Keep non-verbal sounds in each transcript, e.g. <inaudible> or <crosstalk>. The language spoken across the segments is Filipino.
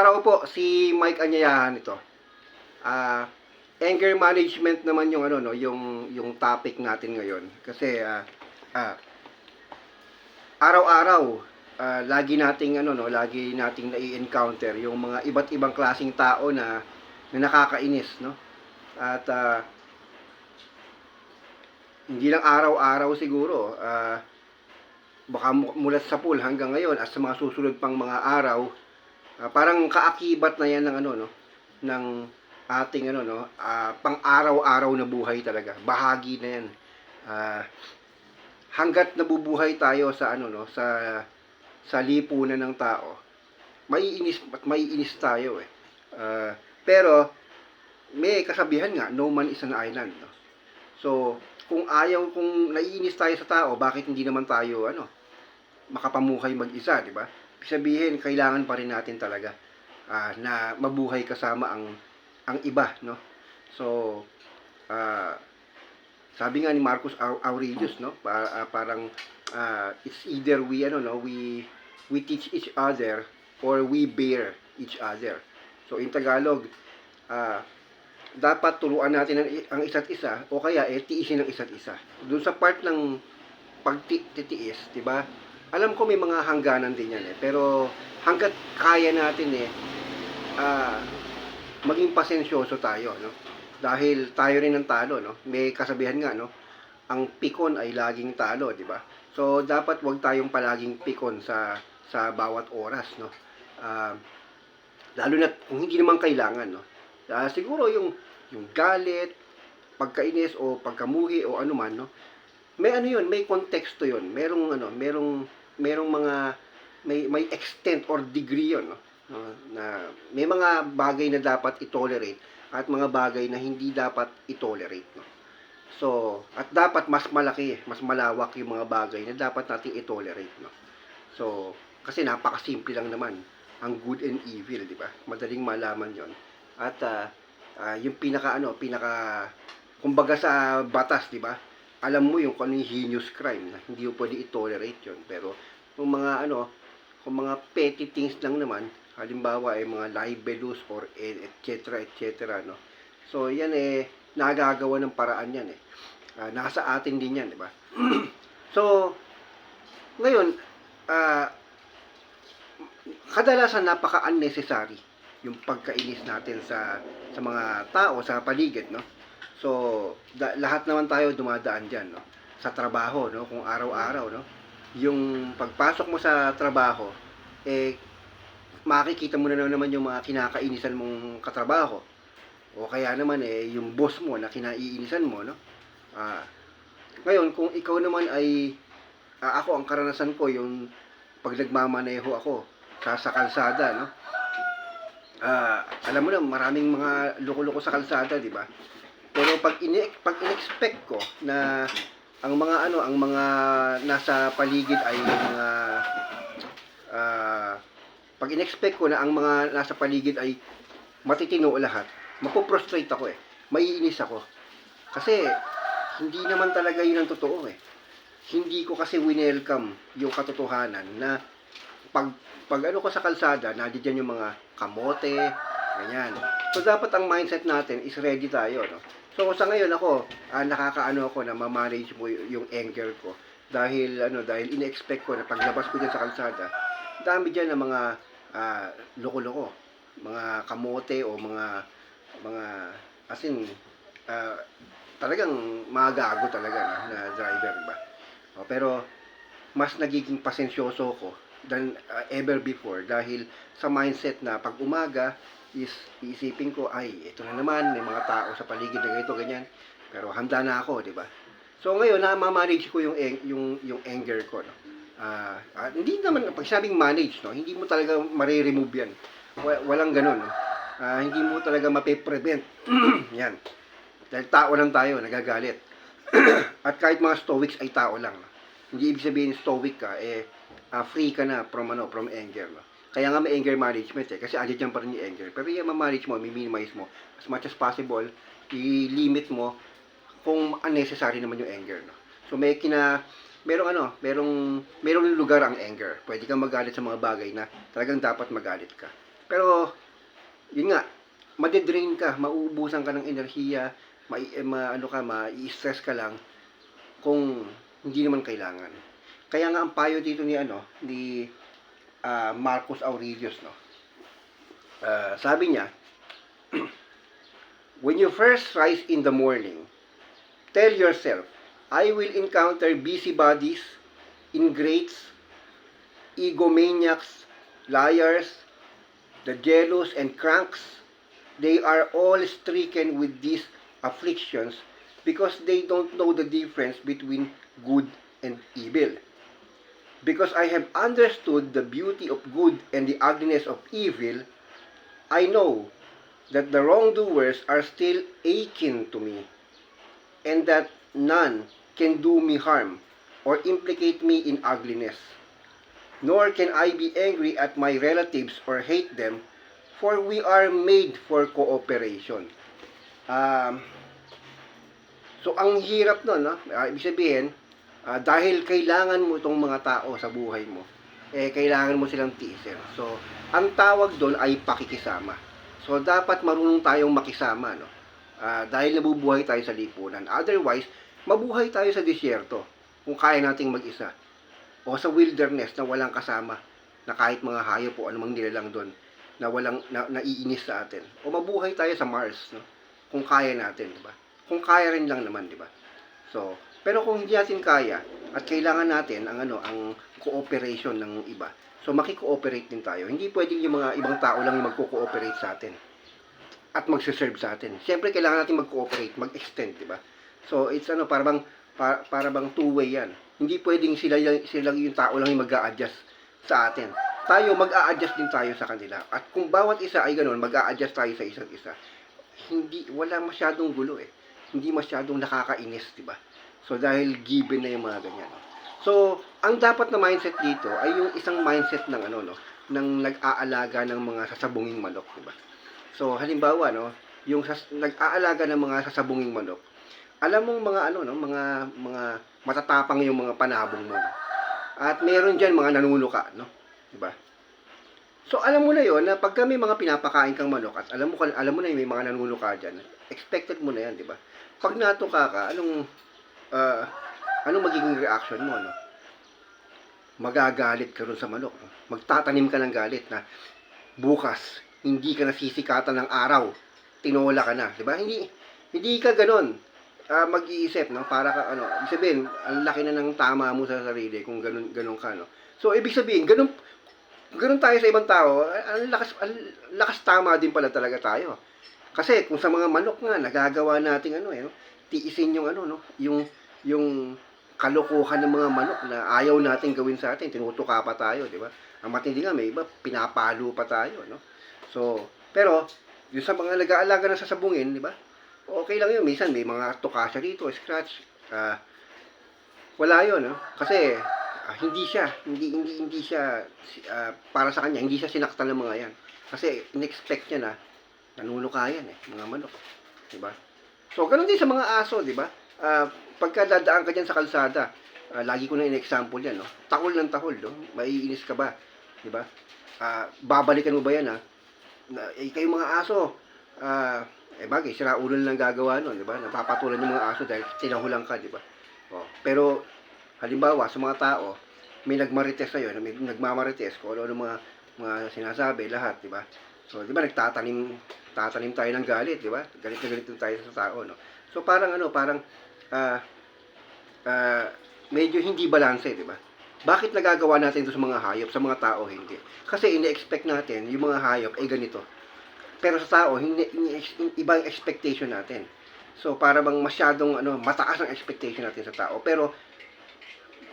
araw po, si Mike Anyayahan ito. Ah, anger management naman yung ano no, yung yung topic natin ngayon kasi ah ah, araw-araw ah, lagi nating ano no, lagi nating nai-encounter yung mga iba't ibang klasing tao na na nakakainis no. At ah, hindi lang araw-araw siguro, ah baka mu- mulat sa pool hanggang ngayon at sa mga susunod pang mga araw, ah, parang kaakibat na yan ng ano no, ng ating ano no, ah, pang-araw-araw na buhay talaga. Bahagi na yan. Ah, hanggat nabubuhay tayo sa ano no, sa sa lipunan ng tao, maiinis at maiinis tayo eh. Ah, pero may kasabihan nga, no man is an island. No? So, kung ayaw, kung naiinis tayo sa tao, bakit hindi naman tayo, ano, makapamuhay mag-isa, di ba? Sabihin, kailangan pa rin natin talaga ah, na mabuhay kasama ang ang iba, no? So, ah, sabi nga ni Marcus Au- Aurelius, no? Pa- ah, parang ah, it's either we ano no, we we teach each other or we bear each other. So in Tagalog, ah, dapat turuan natin ang, ang isa't isa o kaya eh tiisin ang isa't isa. Doon sa part ng pagtitiis, 'di ba? Alam ko may mga hangganan din yan eh, pero hangga't kaya natin eh ah, maging pasensyoso tayo, no? Dahil tayo rin ang talo, no? May kasabihan nga, no? Ang pikon ay laging talo, di ba? So, dapat wag tayong palaging pikon sa sa bawat oras, no? Ah, lalo na kung hindi naman kailangan, no? Ah, siguro yung yung galit, pagkainis o pagkamuhi o ano man, no? May ano yun, may konteksto yun. Merong ano, merong merong mga may may extent or degree yun, no? No, na may mga bagay na dapat i-tolerate at mga bagay na hindi dapat i-tolerate, no? So, at dapat mas malaki, mas malawak yung mga bagay na dapat nating i-tolerate, no? So, kasi napakasimple lang naman ang good and evil, di ba? Madaling malaman 'yon. At ah, ah, yung pinaka ano, pinaka kumbaga sa batas, di ba? Alam mo yung kung ano heinous crime na hindi mo pwede i-tolerate 'yon. Pero kung mga ano, kung mga petty things lang naman, halimbawa ay mga libelous or et cetera, et cetera, no? So, yan eh, nagagawa ng paraan yan eh. Ah, nasa atin din yan, di ba? <clears throat> so, ngayon, ah, kadalasan napaka-unnecessary yung pagkainis natin sa sa mga tao sa paligid, no? So, da- lahat naman tayo dumadaan diyan, no? Sa trabaho, no? Kung araw-araw, no? Yung pagpasok mo sa trabaho, eh makikita mo na naman yung mga kinakainisan mong katrabaho. O kaya naman eh yung boss mo na kinaiinisan mo, no? Ah, ngayon kung ikaw naman ay ah, ako ang karanasan ko yung pag nagmamaneho ako sa, sa kalsada, no? Ah, alam mo na maraming mga loko-loko sa kalsada, di ba? Pero pag ini pag inexpect ko na ang mga ano, ang mga nasa paligid ay mga ah, pag inexpect ko na ang mga nasa paligid ay matitino lahat, mapoprostrate ako eh. Maiinis ako. Kasi hindi naman talaga yun ang totoo eh. Hindi ko kasi winelcome yung katotohanan na pag pag ano ko sa kalsada, nandiyan yung mga kamote, ganyan. So dapat ang mindset natin is ready tayo, no? So sa ngayon ako, ah, nakakaano ako na ma-manage mo yung anger ko dahil ano dahil ina-expect ko na paglabas ko diyan sa kalsada, dami diyan ng mga ah, loko-loko, mga kamote o mga mga as in ah, talagang mga gago talaga na, na driver ba. O, pero mas nagiging pasensyoso ko than uh, ever before dahil sa mindset na pag umaga is iisipin ko ay ito na naman may mga tao sa paligid na ganito ganyan. Pero handa na ako di ba? So ngayon na manage ko yung yung yung anger ko no? Ah, ah, hindi naman pag sabing manage no hindi mo talaga mare-remove yan. Wa- walang ganun no? Ah, hindi mo talaga mape-prevent. <clears throat> Yan. Dahil tao lang tayo nagagalit. <clears throat> At kahit mga stoics ay tao lang no? hindi ibig sabihin stoic ka eh ah, free ka na from ano from anger no kaya nga may anger management eh kasi andyan dyan pa rin yung anger. Pero yung ma-manage mo minimize mo. As much as possible i-limit mo kung unnecessary naman yung anger no? So may kina merong ano merong merong lugar ang anger. Pwede kang magalit sa mga bagay na talagang dapat magalit ka. Pero, yun nga, madedrain ka, mauubusan ka ng enerhiya, ma, eh, ma ano ka, ma-stress ka lang kung hindi naman kailangan. Kaya nga ang payo dito ni ano, ni ah, Marcus Aurelius, no. Ah, sabi niya, <clears throat> when you first rise in the morning, tell yourself, I will encounter busybodies, ingrates, egomaniacs, liars, the jealous and cranks. They are all stricken with these afflictions because they don't know the difference between good and evil. Because I have understood the beauty of good and the ugliness of evil, I know that the wrongdoers are still akin to me, and that none can do me harm or implicate me in ugliness. Nor can I be angry at my relatives or hate them, for we are made for cooperation. Um, so, ang hirap nun, no? Ah, ibig sabihin, ah, dahil kailangan mo itong mga tao sa buhay mo, eh, kailangan mo silang tiisin. So, ang tawag doon ay pakikisama. So, dapat marunong tayong makisama, no? Ah, dahil nabubuhay tayo sa lipunan. Otherwise, mabuhay tayo sa disyerto kung kaya nating mag-isa. O sa wilderness na walang kasama, na kahit mga hayop o anumang nilalang doon, na walang na, naiinis sa atin. O mabuhay tayo sa Mars, no? Kung kaya natin, di ba? Kung kaya rin lang naman, di ba? So, pero kung hindi natin kaya at kailangan natin ang ano, ang cooperation ng iba. So maki-cooperate din tayo. Hindi pwedeng yung mga ibang tao lang yung magko-cooperate sa atin at magse-serve sa atin. Siyempre kailangan natin mag-cooperate, mag-extend, di ba? So it's ano, para bang para, para bang two-way 'yan. Hindi pwedeng sila sila yung tao lang yung mag-a-adjust sa atin. Tayo mag-a-adjust din tayo sa kanila. At kung bawat isa ay ganoon, mag-a-adjust tayo sa isa't isa. Hindi wala masyadong gulo eh. Hindi masyadong nakakainis, di ba? So dahil given na yung mga ganyan. So, ang dapat na mindset dito ay yung isang mindset ng ano no, ng nag-aalaga ng mga sasabunging manok, di ba? So, halimbawa no, yung sas- nag-aalaga ng mga sasabunging manok, alam mong mga ano no, mga mga matatapang yung mga panabong mo. At meron diyan mga nanunuka, no? Di ba? So, alam mo na yon na pag may mga pinapakain kang manok at alam mo alam mo na yung may mga nanunuka diyan, expected mo na yan, di ba? Pag natuka ka, anong ah, anong magiging reaction mo, no? Magagalit ka rin sa manok. No? Magtatanim ka ng galit na bukas, hindi ka nasisikatan ng araw, tinola ka na, di ba? Hindi, hindi ka ganon ah, mag-iisip, no? Para ka, ano, ibig sabihin, ang laki na ng tama mo sa sarili kung ganon, ganon ka, no? So, ibig sabihin, ganon, ganon tayo sa ibang tao, ang lakas, ang lakas tama din pala talaga tayo. Kasi kung sa mga manok nga, nagagawa nating ano, eh, no? tiisin yung ano, no? Yung, yung kalokohan ng mga manok na ayaw nating gawin sa atin, tinutuka pa tayo, di ba? Ang matindi nga, may iba, pinapalo pa tayo, no? So, pero, yung sa mga nag-aalaga ng sasabungin, di ba? Okay lang yun. Minsan may mga tuka siya dito, scratch. Ah, wala yun, no? Kasi, ah, hindi siya, hindi, hindi, hindi siya, si- ah, para sa kanya, hindi siya sinaktan ng mga yan. Kasi, in-expect niya na, nanunuka yan eh, mga manok. Di ba? So, ganun din sa mga aso, di ba? Ah, pagka dadaan ka dyan sa kalsada, ah, lagi ko na in-example yan, no? Takol ng takol, no? Maiinis ka ba? Di ba? Ah, babalikan mo ba yan, ha? Na, eh, kayo mga aso, ah, eh bagay, sira ulo lang gagawa nun, di ba? Napapatulan yung mga aso dahil tinahulang ka, di ba? Oh, pero, halimbawa, sa mga tao, may nagmarites sa'yo, may nagmamarites, kung ano mga, mga sinasabi, lahat, di ba? So, di ba, nagtatanim, tatanim tayo ng galit, di ba? Galit na galit tayo sa tao, no? So, parang ano, parang, ah, ah, medyo hindi balanse, di ba? Bakit nagagawa natin ito sa mga hayop, sa mga tao hindi? Kasi ine-expect natin, yung mga hayop ay ganito. Pero sa tao, hindi, iba ang expectation natin. So, para bang masyadong ano, mataas ang expectation natin sa tao. Pero,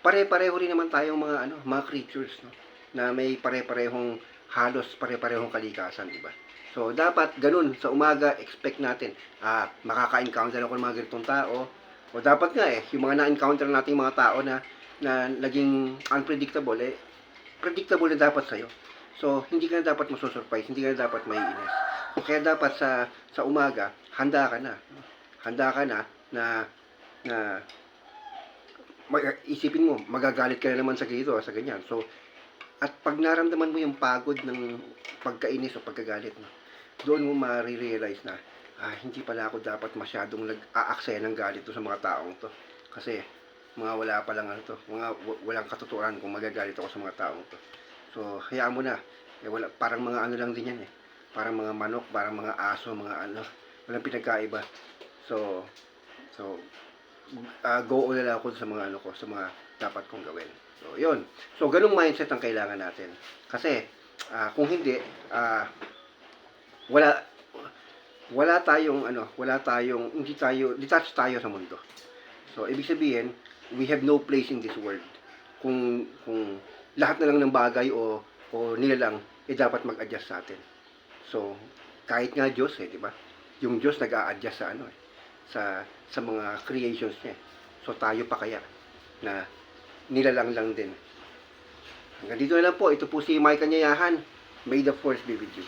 pare-pareho rin naman tayong mga ano, mga creatures, no? Na may pare-parehong halos pare-parehong kalikasan, di ba? So, dapat ganun, sa umaga, expect natin, ah, makaka-encounter ako ng mga ganitong tao. O dapat nga eh, yung mga na-encounter nating mga tao na, na naging unpredictable, eh, predictable na dapat sa'yo. So, hindi ka na dapat masusurprise, hindi ka na dapat maiinis. So, kaya dapat sa, sa umaga, handa ka na. Handa ka na na, na mag, isipin mo, magagalit ka na naman sa ganito, sa ganyan. So, At pag naramdaman mo yung pagod ng pagkainis o pagkagalit, no, doon mo marirealize na, ah, hindi pala ako dapat masyadong nag-aaksaya ng galit to sa mga taong to. Kasi, mga wala pa lang ano to, mga walang katuturan kung magagalit ako sa mga taong to. So, hayaan mo na. Eh, wala, parang mga ano lang din yan eh. Parang mga manok, parang mga aso, mga ano. Walang pinagkaiba. So, so, ah, go na ako sa mga ano ko, sa mga dapat kong gawin. So, yun. So, ganung mindset ang kailangan natin. Kasi, ah, kung hindi, ah, wala, wala tayong, ano, wala tayong, hindi tayo, detached tayo sa mundo. So, ibig sabihin, we have no place in this world. Kung, kung lahat na lang ng bagay o, o nilalang, eh dapat mag-adjust sa atin. So, kahit nga Diyos eh, di ba? Yung Diyos nag-a-adjust sa ano eh, sa, sa mga creations niya. So, tayo pa kaya na nilalang lang din. Hanggang dito na lang po. Ito po si Mike Kanyayahan. May the force be with you.